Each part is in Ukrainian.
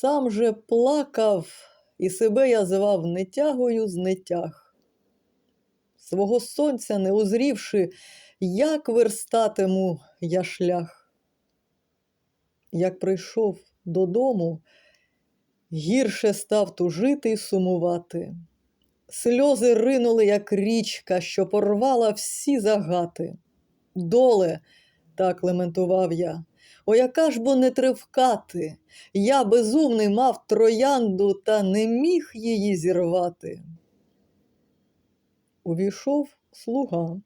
Сам же плакав, і себе я звав нетягою з нетяг. Свого сонця не узрівши, як верстатиму я шлях. Як прийшов додому, гірше став тужити й сумувати. Сльози ринули, як річка, що порвала всі загати. Доле, так лементував я, о, яка ж бо не тривкати. Я безумний мав троянду та не міг її зірвати. Увійшов слуга.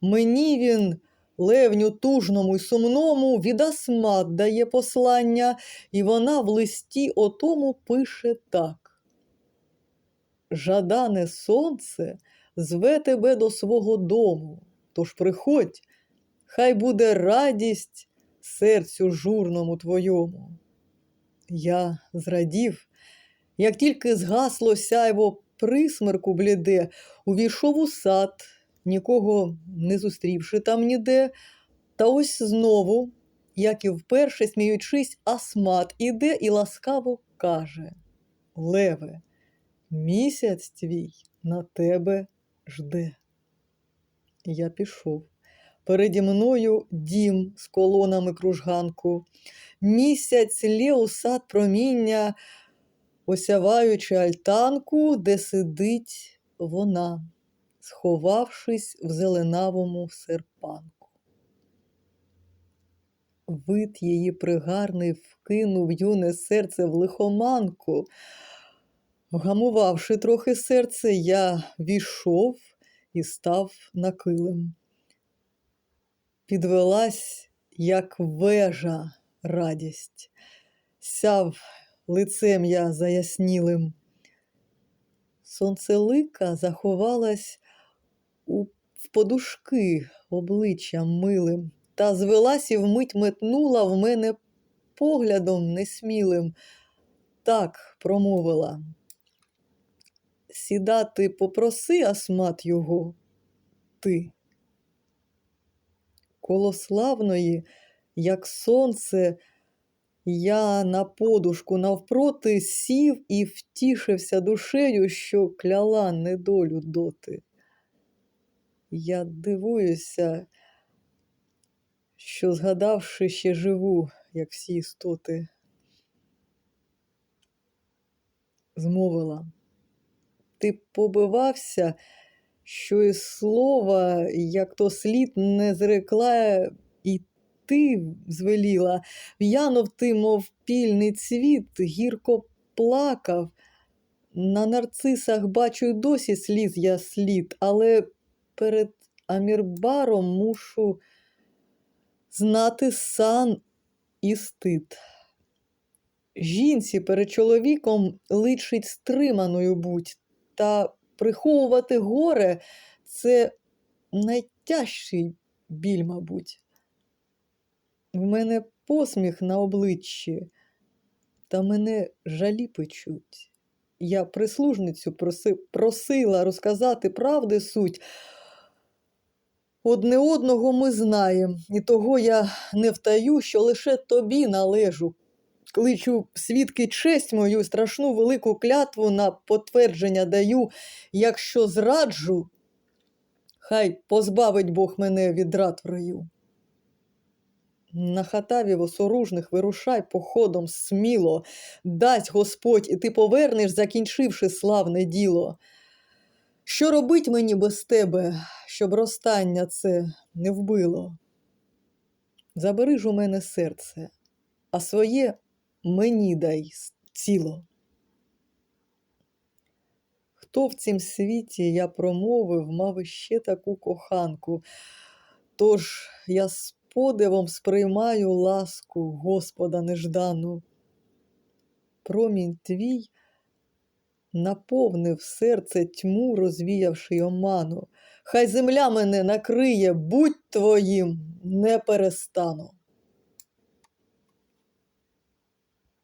Мені він, левню тужному й сумному, від асмат дає послання, і вона в листі отому пише так. Жадане сонце зве тебе до свого дому, тож приходь, хай буде радість серцю журному твоєму. Я зрадів, як тільки згасло сяйво присмерку бліде, увійшов у сад, нікого не зустрівши там ніде, та ось знову, як і вперше, сміючись, асмат іде і ласкаво каже: Леве, місяць твій на тебе жде. Я пішов. Переді мною дім з колонами кружганку. Місяць лє у сад проміння, осяваючи альтанку, де сидить вона, сховавшись в зеленавому серпанку. Вид її пригарний вкинув юне серце в лихоманку. Вгамувавши трохи серце, я війшов і став на килим. Підвелась, як вежа, радість, сяв лицем я заяснілим. Сонцелика заховалась у в подушки обличчям милим, та звелась і вмить метнула в мене поглядом несмілим. Так промовила. Сідати попроси асмат його, ти. Коло славної, як сонце, я на подушку навпроти сів і втішився душею, що кляла недолю доти. Я дивуюся, що, згадавши, ще живу, як всі істоти, змовила. Ти побивався, що і слова, як то слід не зрекла, і ти звеліла. В'янув ти, мов пільний цвіт, гірко плакав. На нарцисах бачу й досі сліз я слід, але перед Амірбаром мушу знати сан і стид. Жінці перед чоловіком личить стриманою будь, та приховувати горе це найтяжчий біль, мабуть. В мене посміх на обличчі, та мене жалі печуть. Я прислужницю проси, просила розказати правди суть. Одне одного ми знаємо, і того я не втаю, що лише тобі належу. Кличу свідки честь мою, страшну велику клятву на потвердження даю, якщо зраджу, хай позбавить Бог мене від рад в раю. На хатаві осоружних вирушай походом сміло, дасть Господь, і ти повернеш, закінчивши славне діло. Що робить мені без тебе, щоб розстання це не вбило? Забери ж у мене серце, а своє мені дай ціло. Хто в цім світі я промовив, мав іще таку коханку, тож я з подивом сприймаю ласку Господа неждану. Промінь твій наповнив серце тьму, розвіявши оману. Хай земля мене накриє, будь твоїм, не перестану.